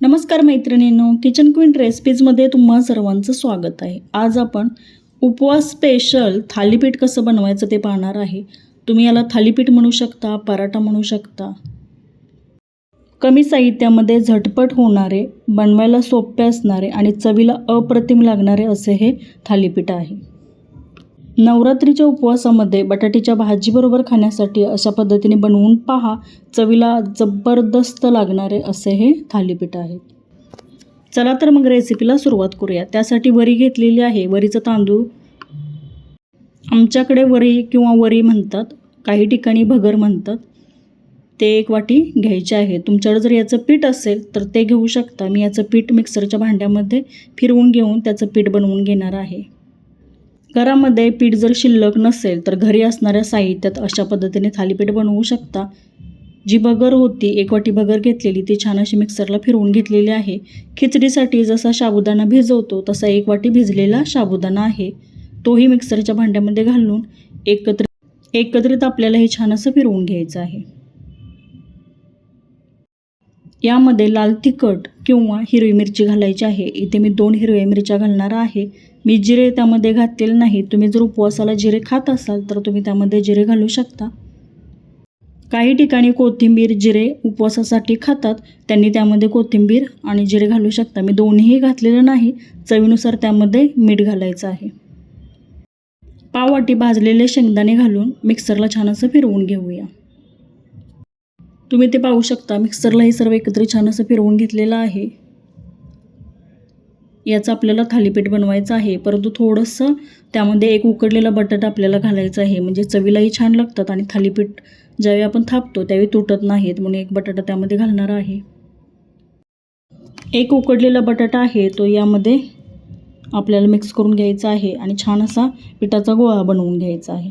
नमस्कार मैत्रिणींनो kitchen queen रेसिपीजमध्ये तुम्हा सर्वांचं स्वागत आहे. आज आपण उपवास स्पेशल थालीपीठ कसं बनवायचं ते पाहणार आहे. तुम्ही याला थालीपीठ म्हणू शकता पराठा म्हणू शकता. कमी साहित्यामध्ये झटपट होणारे बनवायला सोपे असणारे आणि चवीला अप्रतिम लागणारे असे हे थालीपीठ आहे. नवरात्रीच्या उपवासामध्ये बटाट्याच्या भाजीबरोबर खाण्यासाठी अशा पद्धतीने बनवून पहा. चवीला जबरदस्त लागणारे असे हे थालीपीठ आहे. चला तर मग रेसिपीला सुरुवात करूया. त्यासाठी वरी घेतलेली आहे. वरीचं तांदूळ. आमच्याकडे वरी किंवा वरी म्हणतात. काही ठिकाणी भगर म्हणतात. ते एक वाटी घ्यायचे आहे. तुमच्याकडे जर याचं पीठ असेल तर ते घेऊ शकता. मी याचं पीठ मिक्सरच्या भांड्यामध्ये फिरवून घेऊन त्याचं पीठ बनवून घेणार आहे. घरामध्ये पीठ जर शिल्लक नसेल तर घरी असणाऱ्या साहित्यात अशा पद्धतीने थालीपीठ बनवू शकता. जी बगर होती एक वाटी बगर घेतलेली ती छान अशी मिक्सरला फिरवून घेतलेली आहे. खिचडीसाठी जसा साबुदाणा भिजवतो तसा एक वाटी भिजलेला साबुदाणा आहे. तोही मिक्सरच्या भांड्यामध्ये घालून एकत्र एकत्रित आपल्याला हे छान असं फिरवून घ्यायचं आहे. यामध्ये लाल तिखट किंवा हिरवी मिरची घालायची आहे. इथे मी दोन हिरव्या मिरच्या घालणार आहे. मी जिरे त्यामध्ये घातलेले नाही. तुम्ही जर उपवासाला जिरे खात असाल तर तुम्ही त्यामध्ये जिरे घालू शकता. काही ठिकाणी कोथिंबीर जिरे उपवासासाठी खातात. त्यांनी त्यामध्ये कोथिंबीर आणि जिरे घालू शकता. मी दोन्हीही घातलेलं नाही. चवीनुसार त्यामध्ये मीठ घालायचं आहे. पाववाटी भाजलेले शेंगदाणे घालून मिक्सरला छान असं फिरवून घेऊया. तुम्ही ते पाहू शकता. मिक्सरला हे सर्व एकत्र छान असं फिरवून घेतलेलं आहे. याचं आपल्याला थालीपीठ बनवायचं आहे. परंतु थोडंसं त्यामध्ये एक उकडलेला बटाटा आपल्याला घालायचा आहे. म्हणजे चवीलाही छान लागतात आणि थालीपीठ ज्यावेळी आपण थापतो त्यावेळी तुटत नाहीत. म्हणून एक बटाटा त्यामध्ये घालणार आहे. एक उकडलेला बटाटा आहे. तो यामध्ये आपल्याला मिक्स करून घ्यायचा आहे आणि छान असा पिठाचा गोळा बनवून घ्यायचा आहे.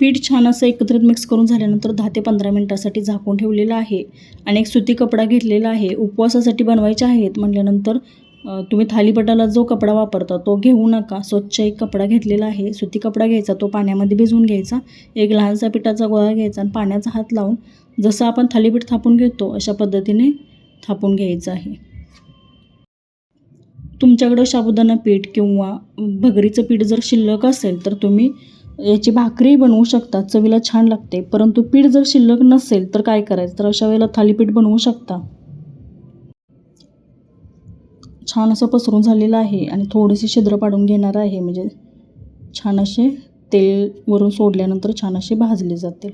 पीठ छान असं एकत्रित मिक्स करून झाल्यानंतर दहा ते पंधरा मिनटासाठी झाकून ठेवलेलं आहे. आणि एक सुती कपडा घेतलेला आहे. उपवासासाठी बनवायचे आहेत म्हटल्यानंतर तुम्ही थालीपटाला जो कपडा वापरता तो घेऊ नका. स्वच्छ एक कपडा घेतलेला आहे. सुती कपडा घ्यायचा तो पाण्यामध्ये भिजवून घ्यायचा. एक लहानसा पिठाचा गोळा घ्यायचा आणि पाण्याचा हात लावून जसं आपण थालीपीठ थापून घेतो अशा पद्धतीने थापून घ्यायचं आहे. तुमच्याकडं साबुदाणा पीठ किंवा भगरीचं पीठ जर शिल्लक असेल तर तुम्ही याची भाकरी बनवू शकता चवीला छान लागते. परंतु पीठ जर शिल्लक नसेल तर काय करायचं? तर अशा वेळेला थालीपीठ बनवू शकता. छान असं पसरून झालेलं आहे आणि थोडीशी छिद्र पाडून घेणार आहे. म्हणजे छान असे तेल वरून सोडल्यानंतर छान असे भाजले जातील.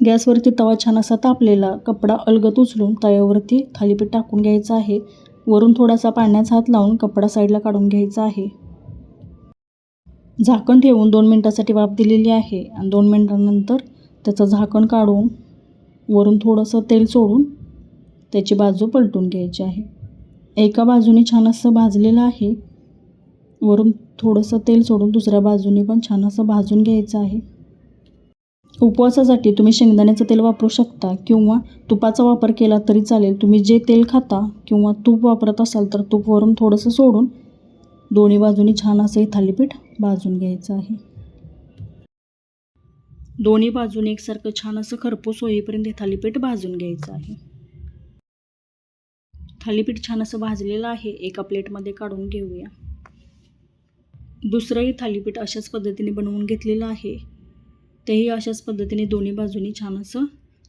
गॅसवरती तवा छान असा तापलेला कपडा अलगत उचलून तव्यावरती थालीपीठ टाकून घ्यायचं आहे. वरून थोडासा पाण्याचा हात लावून कपडा साईडला काढून घ्यायचा आहे. झाकण ठेवून दोन मिनटासाठी वाफ दिलेली आहे आणि दोन मिनटानंतर त्याचं झाकण काढून वरून थोडंसं तेल सोडून त्याची बाजू पलटून घ्यायची आहे. एका बाजूने छान असं भाजलेलं आहे. वरून थोडंसं तेल सोडून दुसऱ्या बाजूने पण छान असं भाजून घ्यायचं आहे. उपवासासाठी तुम्ही शेंगदाण्याचं तेल वापरू शकता किंवा तुपाचा वापर केला तरी चालेल. तुम्ही जे तेल खाता किंवा तूप वापरत असाल तर तूपवरून थोडंसं सोडून दोन्ही बाजूनी छान असं हे थालीपीठ भाजून घ्यायचं आहे. दोन्ही बाजूने एकसारखं छान असं खरपूस होईपर्यंत हे थालीपीठ भाजून घ्यायचं आहे. थालीपीठ छान असं भाजलेलं आहे. एका प्लेटमध्ये काढून घेऊया. दुसरंही थालीपीठ अशाच पद्धतीने बनवून घेतलेलं आहे. तेही अशाच पद्धतीने दोन्ही बाजूनी छान असं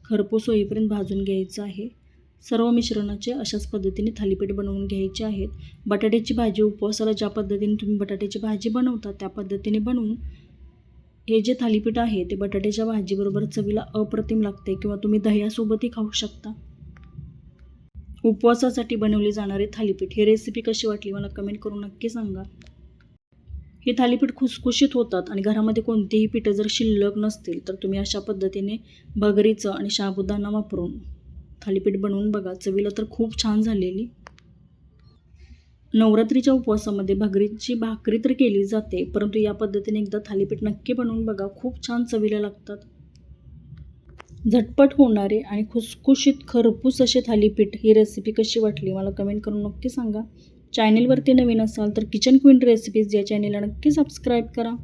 खरपूस होईपर्यंत भाजून घ्यायचं आहे. सर्व मिश्रणाचे अशाच पद्धतीने थालीपीठ बनवून घ्यायचे आहेत. बटाट्याची भाजी उपवासाला ज्या पद्धतीने तुम्ही बटाट्याची भाजी बनवता त्या पद्धतीने बनवून हे जे थालीपीठ आहे ते बटाट्याच्या भाजीबरोबर चवीला अप्रतिम लागते किंवा तुम्ही दह्यासोबतही खाऊ शकता. उपवासासाठी बनवली जाणारे थालीपीठ ही रेसिपी कशी वाटली मला कमेंट करून नक्की सांगा. हे थालीपीठ खुसखुशीत होतात आणि घरामध्ये कोणतीही पिठं जर शिल्लक नसतील तर तुम्ही अशा पद्धतीने भगरीचं आणि शाबुदाना वापरून थालीपीठ बनवून बघा. चवीला तर खूप छान झालेली. नवरात्रीच्या उपवासामध्ये भाकरीची भाकरी तर केली जाते परंतु या पद्धतीने एकदा थालीपीठ नक्की बनवून बघा. खूप छान चवीला लागतात. झटपट होणारे आणि खुसखुशीत खरपूस असे थालीपीठ ही रेसिपी कशी वाटली मला कमेंट करून नक्की सांगा. चॅनेलवरती नवीन असाल तर किचन क्वीन रेसिपीज या चॅनेलला नक्की सबस्क्राईब करा.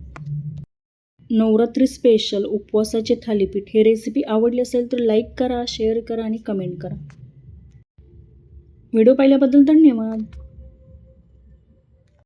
नवरात्री स्पेशल उपवासाचे थालीपीठ. हे रेसिपी आवडली असेल तर लाईक करा शेअर करा आणि कमेंट करा. व्हिडिओ पाहिल्याबद्दल धन्यवाद.